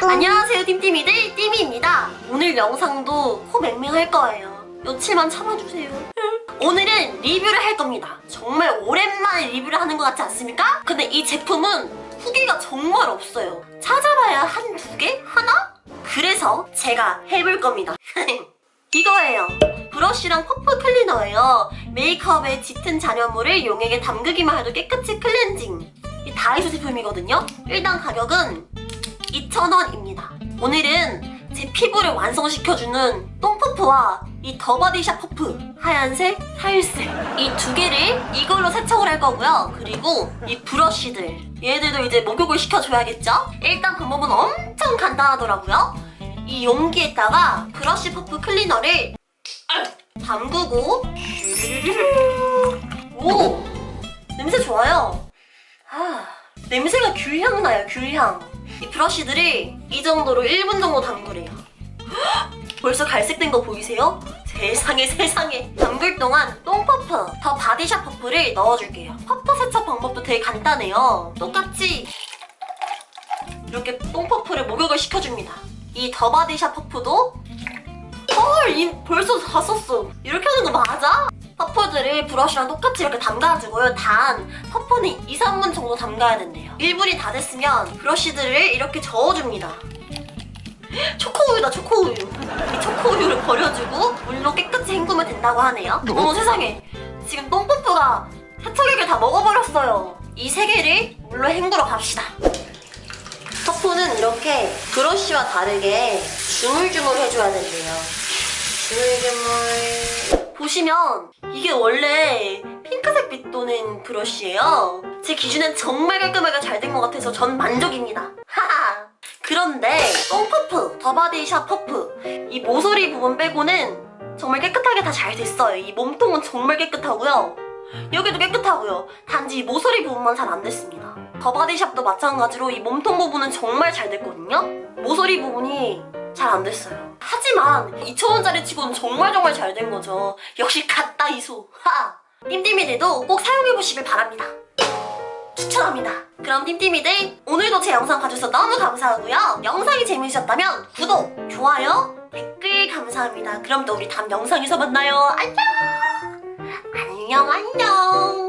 안녕하세요 띵띵이들. 띵이입니다. 오늘 영상도 코 맹맹할 거예요. 며칠만 참아주세요. 오늘은 리뷰를 할 겁니다. 정말 오랜만에 리뷰를 하는 것 같지 않습니까? 근데 이 제품은 후기가 정말 없어요. 찾아봐야 한 두 개? 하나? 그래서 제가 해볼 겁니다. 이거예요. 브러쉬랑 퍼프 클리너예요. 메이크업에 짙은 잔여물을 용액에 담그기만 해도 깨끗이 클렌징. 이 다이소 제품이거든요. 일단 가격은 2,000원입니다. 오늘은 제 피부를 완성시켜주는 똥퍼프와 이 더바디샵 퍼프 하얀색, 하얀색 이 두 개를 이걸로 세척을 할 거고요. 그리고 이 브러쉬들 얘들도 이제 목욕을 시켜줘야겠죠? 일단 방법은 엄청 간단하더라고요. 이 용기에다가 브러쉬 퍼프 클리너를 담그고 오 냄새 좋아요. 아 냄새가 귤향 나요 귤향. 이 브러쉬들이 이 정도로 1분 정도 담그래요. 헉! 벌써 갈색된 거 보이세요? 세상에 세상에 담글 동안 똥퍼프 더 바디샵 퍼프를 넣어줄게요 퍼프 세척 방법도 되게 간단해요 똑같이 이렇게 똥퍼프를 목욕을 시켜줍니다 이 더 바디샵 퍼프도 헐 이, 벌써 다 썼어 이렇게 하는 거 맞아? 퍼프들을 브러쉬랑 똑같이 이렇게 담가주고요. 단 퍼프는 2, 3분 정도 담가야 된대요. 1분이 다 됐으면 브러쉬들을 이렇게 저어줍니다. 초코우유다 초코우유. 이 초코우유를 버려주고 물로 깨끗이 헹구면 된다고 하네요. 어머 세상에 지금 똥퍼프가 세척액을 다 먹어버렸어요. 이 세 개를 물로 헹구러 갑시다. 퍼프는 이렇게 브러쉬와 다르게 주물주물 해줘야 된대요. 주물주물. 보시면 이게 원래 핑크색 빛 도는 브러쉬예요. 제 기준엔 정말 깔끔하게 잘 된 것 같아서 전 만족입니다. 하하. 그런데 똥퍼프, 더바디샵 퍼프 이 모서리 부분 빼고는 정말 깨끗하게 다 잘 됐어요. 이 몸통은 정말 깨끗하고요. 여기도 깨끗하고요. 단지 이 모서리 부분만 잘 안 됐습니다. 더바디샵도 마찬가지로 이 몸통 부분은 정말 잘 됐거든요. 모서리 부분이 잘 안 됐어요. 하지만 2,000원짜리 치고는 정말 정말 잘 된 거죠. 역시 갓다 이소. 하! 띵띵이들도 꼭 사용해보시길 바랍니다. 추천합니다. 그럼 띵띵이들 오늘도 제 영상 봐주셔서 너무 감사하고요. 영상이 재밌으셨다면 구독, 좋아요, 댓글 감사합니다. 그럼 또 우리 다음 영상에서 만나요. 안녕! 안녕 안녕!